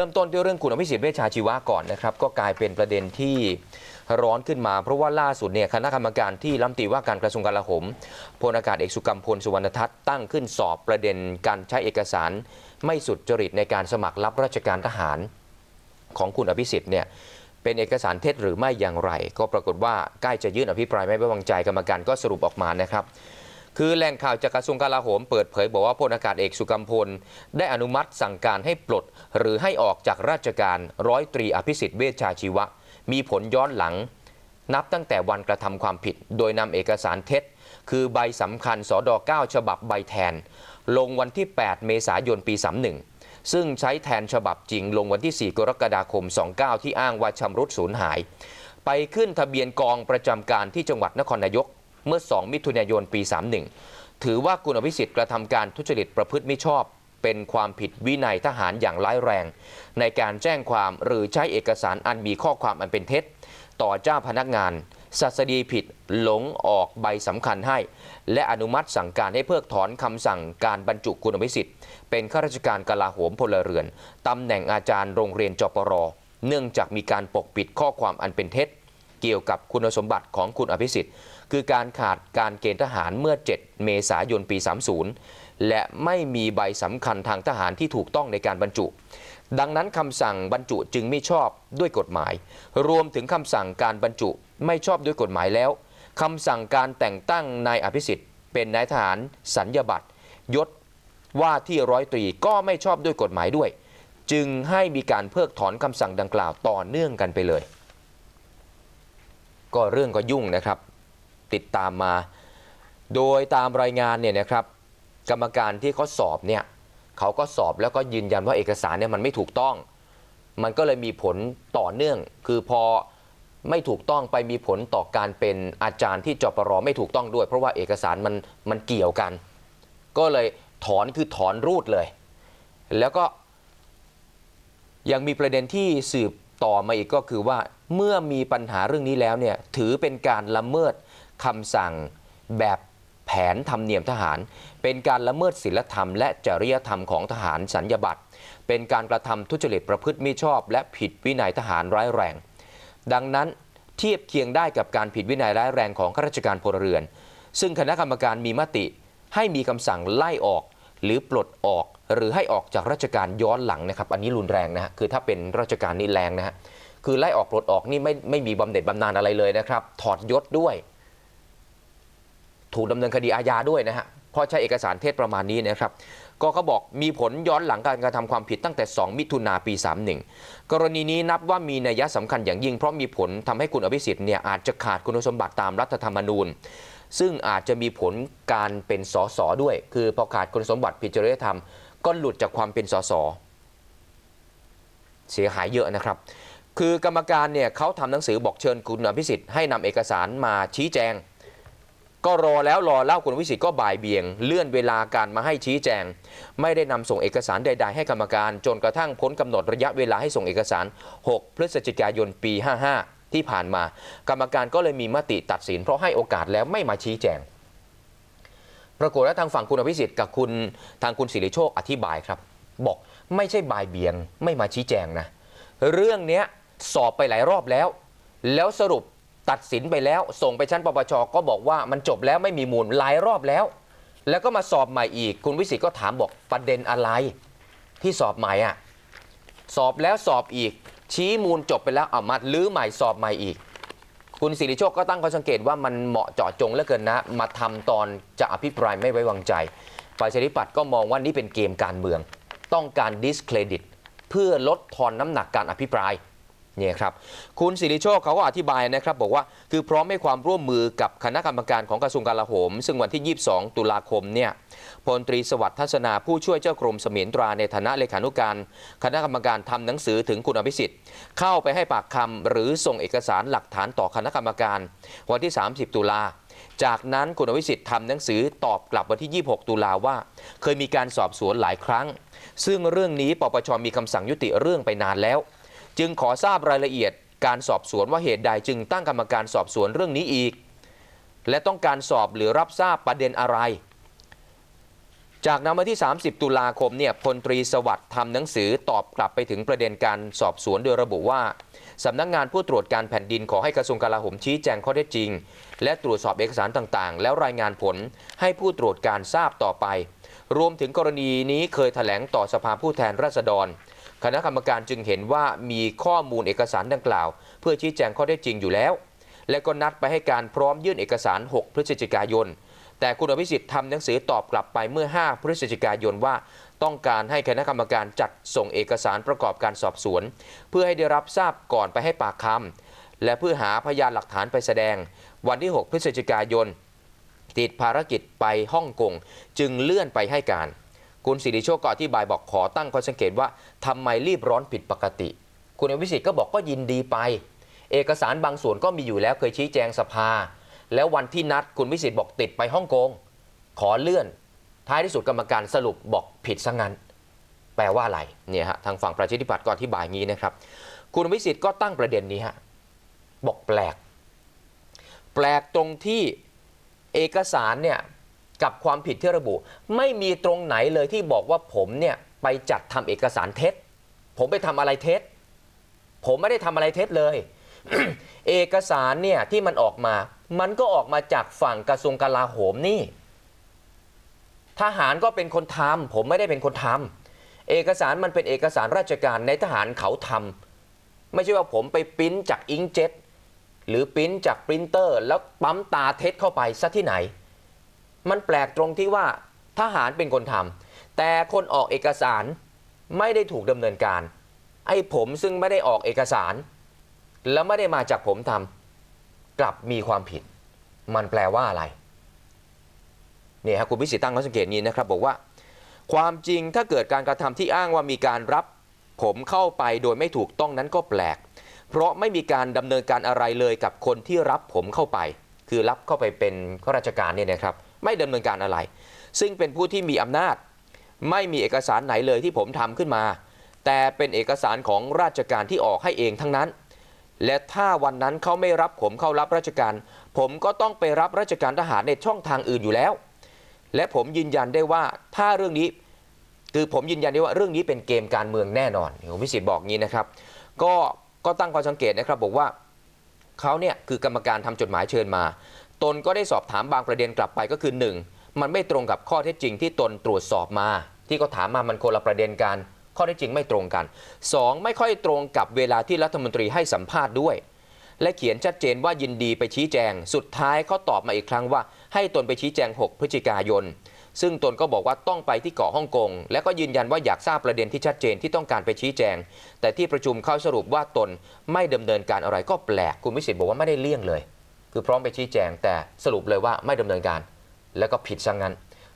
เริ่มต้นด้วยเรื่องคุณอภิสิทธิ์เวชชาชีวะก่อนนะครับ ก็กลายเป็นประเด็นที่ร้อนขึ้นมา เพราะว่าล่าสุดเนี่ยคณะกรรมการที่รัฐมนตรีว่าการกระทรวงกลาโหมพลอากาศเอกสุกัมพลสุวรรณทัศน์ตั้งขึ้นสอบประเด็นการใช้เอกสาร ไม่สุดจริตในการสมัครรับราชการทหารของคุณอภิสิทธิ์เนี่ยเป็นเอกสารเท็จหรือไม่อย่างไร ก็ปรากฏว่าใกล้จะยื่นอภิปรายไม่ไว้วางใจกรรมการก็สรุปออกมานะครับ คือแหล่งข่าวจากกระทรวงกลาโหมเปิดเผยบอกว่าพลอากาศเอกสุกัมพล ได้อนุมัติสั่งการให้ปลด หรือให้ออกจากราชการร้อยตรีอภิสิทธิ์เวชชาชีวะ มีผลย้อนหลัง นับตั้งแต่วันกระทำความผิด โดยนำเอกสารเท็จ คือใบสำคัญสอด9ฉบับใบแทน ลงวันที่ 8 เมษายนปี 31 ซึ่งใช้แทนฉบับจริงลงวันที่ 4 กรกฎาคม 29 ที่อ้างว่าชำรุดสูญหาย ไปขึ้นทะเบียนกองประจำการที่จังหวัดนครนายก เมื่อ 2 มิถุนายนปี 31 ถือว่าคุณอภิสิทธิ์กระทำการทุจริตประพฤติมิชอบ เป็นความผิดวินัยทหารอย่างร้ายแรง ในการแจ้งความหรือใช้เอกสารอันมีข้อความอันเป็นเท็จ ต่อเจ้าพนักงานสัสดีผิดหลงออกใบสำคัญให้ และอนุมัติสั่งการให้เพิกถอนคำสั่งการบรรจุคุณอภิสิทธิ์ เป็นข้าราชการกลาโหมพลเรือนตำแหน่งอาจารย์โรงเรียนจปร เนื่องจากมีการปกปิดข้อความอันเป็นเท็จ เกี่ยวกับคุณสมบัติของคุณอภิสิทธิ์ คือการขาดการเกณฑ์ทหารเมื่อ 7 เมษายนปี 30 และไม่มีใบสำคัญทางทหารที่ถูกต้องในการบรรจุ ดังนั้นคำสั่งบรรจุจึงไม่ชอบด้วยกฎหมาย รวมถึงคำสั่งการบรรจุไม่ชอบด้วยกฎหมายแล้วคำสั่งการแต่งตั้งนายอภิสิทธิ์ เป็นนายทหารสัญญบัตรยศว่าที่ร้อยตรีก็ไม่ชอบด้วยกฎหมายด้วย จึงให้มีการเพิกถอนคำสั่งดังกล่าวต่อเนื่องกันไปเลย ก็เรื่องก็ยุ่งนะครับ ติดตามมา โดยตามรายงานเนี่ยนะครับ กรรมการที่เขาสอบเนี่ยเขาก็สอบแล้วก็ยืนยันว่าเอกสารเนี่ยมันไม่ถูกต้อง มันก็เลยมีผลต่อเนื่อง คือพอไม่ถูกต้องไปมีผลต่อการเป็นอาจารย์ที่จปรไม่ถูกต้องด้วย เพราะว่าเอกสารมันมันเกี่ยวกัน ก็เลยถอนคือถอนรูดเลย แล้วก็ยังมีประเด็นที่สืบต่อมาอีกก็คือว่า เมื่อมีปัญหาเรื่องนี้แล้วเนี่ยถือเป็นการละเมิดคำสั่งแบบแผนธรรมเนียมทหาร เป็นการละเมิดศีลธรรมและจริยธรรมของทหารสัญญาบัตรเป็นการกระทำทุจริตประพฤติมิชอบ และผิดวินัยทหารร้ายแรง ดังนั้นเทียบเคียงได้กับการผิดวินัยร้ายแรงของข้าราชการพลเรือน ซึ่งคณะกรรมการมีมติ ให้มีคำสั่งไล่ออก หรือปลดออก หรือให้ออกจากราชการย้อนหลังนะครับ อันนี้รุนแรงนะฮะคือถ้าเป็นราชการนี่แรงนะฮะ คือไล่ออกปลดออกนี่ไม่ไม่มีบำเหน็จบำนาญอะไรเลยนะครับ ถอดยศด้วย ถูกดำเนินคดีอาญาด้วยนะฮะเพราะใช้เอกสารเท็จประมาณนี้นะครับ ก็เขาบอกมีผลย้อนหลังการกระทำความผิดตั้งแต่ 2 มิถุนาปี 31 กรณีนี้นับว่ามีนัยสำคัญอย่างยิ่ง เพราะมีผลทำให้คุณอภิสิทธิ์เนี่ยอาจจะขาดคุณสมบัติตามรัฐธรรมนูญ ซึ่งอาจจะมีผลการเป็นสสด้วย คือพอขาดคุณสมบัติผิดจริยธรรม ก็หลุดจากความเป็นสสเสียหายเยอะนะครับ คือกรรมการเนี่ยเขาทำหนังสือบอกเชิญคุณอภิสิทธิ์ให้นำเอกสารมาชี้แจง ก็รอแล้วรอเล่าคุณวิสิทธิ์ก็บ่ายเบี่ยง เลื่อนเวลาการมาให้ชี้แจง ไม่ได้นำส่งเอกสารใด ๆ ให้กรรมการ จนกระทั่งพ้นกำหนดระยะเวลาให้ส่งเอกสาร 6 พฤศจิกายนปี 55 ที่ผ่านมา กรรมการก็เลยมีมติตัดสิน เพราะให้โอกาสแล้วไม่มาชี้แจง ปรากฏว่าทางฝั่งคุณอภิสิทธิ์กับคุณทางคุณสิริโชคอธิบายครับ บอกไม่ใช่บ่ายเบี่ยงไม่มาชี้แจงนะเรื่องเนี้ย สอบไปหลายรอบแล้ว แล้วสรุปตัดสินไปแล้ว ส่งไปชั้นปปชก็บอกว่ามันจบแล้วไม่มีมูลหลายรอบแล้ว แล้วก็มาสอบใหม่อีก คุณวิสิทธิ์ก็ถามบอกประเด็นอะไร ที่สอบใหม่อะสอบแล้วสอบอีก ชี้มูลจบไปแล้วเอามาลื้อใหม่สอบใหม่อีก คุณสิริโชคก็ตั้งข้อสังเกตว่ามันเหมาะเจาะจงเหลือเกินนะ มาทำตอนจะอภิปรายไม่ไว้วางใจฝ่ายชธิปัตย์ก็มองว่านี่เป็นเกมการเมือง ต้องการดิสเครดิตเพื่อลดทอนน้ำหนักการอภิปราย เนี่ยครับคุณสิริโชคเขาก็อธิบายนะครับ บอกว่าคือพร้อมให้ความร่วมมือกับคณะกรรมการของกระทรวงกลาโหม ซึ่งวันที่ 22 ตุลาคมเนี่ยพลตรีสวัสดิ์ทัศนาผู้ช่วยเจ้ากรมเสมียนตราในฐานะเลขานุการ คณะกรรมการทำหนังสือถึงคุณอภิสิทธิ์ เข้าไปให้ปากคำหรือส่งเอกสารหลักฐานต่อคณะกรรมการ วันที่ 30 ตุลาจากนั้นคุณอภิสิทธิ์ทำหนังสือตอบกลับวันที่ 26 ตุลาว่า เคยมีการสอบสวนหลายครั้ง ซึ่งเรื่องนี้ปปชมีคำสั่งยุติเรื่องไปนานแล้ว จึงขอทราบรายละเอียดการสอบสวนว่าเหตุใดจึงตั้งกรรมการสอบสวนเรื่องนี้อีก และต้องการสอบหรือรับทราบประเด็นอะไร จากนั้นวันที่ 30 ตุลาคมเนี่ยพลตรีสวัสดิ์ทำหนังสือตอบกลับไปถึงประเด็นการสอบสวนโดยระบุว่าสำนักงานผู้ตรวจการแผ่นดินขอให้กระทรวงกลาโหมชี้แจงข้อเท็จจริง และตรวจสอบเอกสารต่างๆ แล้วรายงานผลให้ผู้ตรวจการทราบต่อไป รวมถึงกรณีนี้เคยแถลงต่อสภาผู้แทนราษฎร คณะกรรมการจึงเห็นว่ามีข้อมูลเอกสารดังกล่าว เพื่อชี้แจงข้อเท็จจริงอยู่แล้ว และก็นัดไปให้การพร้อมยื่นเอกสาร 6 พฤศจิกายน แต่คุณอภิสิทธิ์ทำหนังสือตอบกลับไปเมื่อ 5 พฤศจิกายนว่า ต้องการให้คณะกรรมการจัดส่งเอกสารประกอบการสอบสวน เพื่อให้ได้รับทราบก่อนไปให้ปากคำและเพื่อหาพยานหลักฐานไปแสดง วันที่ 6 พฤศจิกายนติดภารกิจไปฮ่องกงจึงเลื่อนไปให้การ คุณสิริโชคก็อธิบายบอกขอตั้งข้อสังเกตว่าทำไมรีบร้อนผิดปกติ คุณอภิสิทธิ์ก็บอกก็ยินดีไป เอกสารบางส่วนก็มีอยู่แล้วเคยชี้แจงสภา แล้ววันที่นัดคุณวิสิทธิ์บอกติดไปฮ่องกงขอเลื่อน ท้ายที่สุดกรรมการสรุปบอกผิดซะงั้น แปลว่าอะไรเนี่ยฮะทางฝั่งประชาธิปัตย์ก็อธิบายงี้นะครับ คุณวิสิทธิ์ก็ตั้งประเด็นนี้ฮะบอกแปลก แปลกตรงที่เอกสารเนี่ย กับความผิดที่ระบุ ไม่มีตรงไหนเลยที่บอกว่าผมเนี่ยไปจัดทำเอกสารเท็จ ผมไปทำอะไรเท็จ ผมไม่ได้ทำอะไรเท็จเลย เอกสารเนี่ยที่มันออกมา มันก็ออกมาจากฝั่งกระทรวงกลาโหมนี่ ทหารก็เป็นคนทำผมไม่ได้เป็นคนทำเอกสารมันเป็นเอกสารราชการในทหารเขาทำไม่ใช่ว่าผมไปปริ้นจากอิงเจ็ตหรือปริ้นจากปรินเตอร์ แล้วปั๊มตาเท็จเข้าไปซะที่ไหน มันแปลกตรงที่ว่าทหารเป็นคนทำแต่คนออกเอกสารไม่ได้ถูกดำเนินการ ไอ้ผมซึ่งไม่ได้ออกเอกสาร แล้วไม่ได้มาจากผมทำกลับมีความผิด มันแปลว่าอะไรเนี่ยครคุณพิสิทธิ์ตั้งข้อสังเกตนี้นะครับ บอกว่า ความจริงถ้าเกิดการกระทำที่อ้างว่ามีการรับ ผมเข้าไปโดยไม่ถูกต้องนั้นก็แปลก เพราะไม่มีการดำเนินการอะไรเลยกับคนที่รับผมเข้าไป คือรับเข้าไปเป็นข้าราชการเนี่ยนะครับ ไม่ดำเนินการอะไร ซึ่งเป็นผู้ที่มีอำนาจ ไม่มีเอกสารไหนเลยที่ผมทำขึ้นมา แต่เป็นเอกสารของราชการที่ออกให้เองทั้งนั้น และถ้าวันนั้นเขาไม่รับผมเข้ารับราชการ ผมก็ต้องไปรับราชการทหารในช่องทางอื่นอยู่แล้ว และผมยืนยันได้ว่าถ้าเรื่องนี้คือผมยืนยันได้ว่าเรื่องนี้เป็นเกมการเมืองแน่นอนผมพิสิทธิ์บอกงี้นะครับ ก็ก็ตั้งข้อสังเกตนะครับบอกว่าเขาเนี่ยคือกรรมการทำจดหมายเชิญมา ตนก็ได้สอบถามบางประเด็นกลับไปก็คือ 1. มันไม่ตรงกับข้อเท็จจริงที่ตนตรวจสอบมา ที่เขาถามมามันคนละประเด็นกัน ข้อเท็จจริงไม่ตรงกัน 2. ไม่ค่อยตรงกับเวลาที่รัฐมนตรีให้สัมภาษณ์ด้วย และเขียนชัดเจนว่ายินดีไปชี้แจง สุดท้ายเขาตอบมาอีกครั้งว่า ให้ตนไปชี้แจง 6 พฤศจิกายน ซึ่งตนก็บอกว่าต้องไปที่เกาะฮ่องกง และก็ยืนยันว่าอยากทราบประเด็นที่ชัดเจนที่ต้องการไปชี้แจง แต่ที่ประชุมเขาสรุปว่าตนไม่ดำเนินการอะไรก็แปลกคุณวิสิทธิ์บอกว่าไม่ได้เลี่ยงเลย คือพร้อมไปชี้แจงแต่สรุปเลยว่าไม่ดำเนินการ แล้วก็ผิดซะงงั้น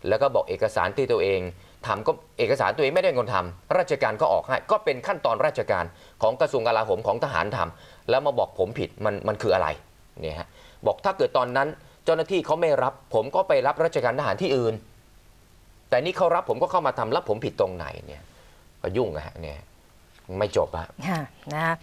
แล้วก็บอกเอกสารที่ตัวเองทำก็เอกสารตัวเองไม่ได้เป็นคนทำราชการก็ออกให้ก็เป็นขั้นตอนราชการของกระทรวงกลาโหมของทหารทำแล้วมาบอกผมผิดมันมันคืออะไรเนี่ยฮะบอกถ้าเกิดตอนนั้นเจ้าหน้าที่เขาไม่รับ ผมก็ไปรับราชการทหารที่อื่น แต่นี่เขารับผมก็เข้ามาทำแล้วผมผิดตรงไหนเนี่ยก็ยุ่งนะฮะเนี่ยไม่จบอะค่ะนะ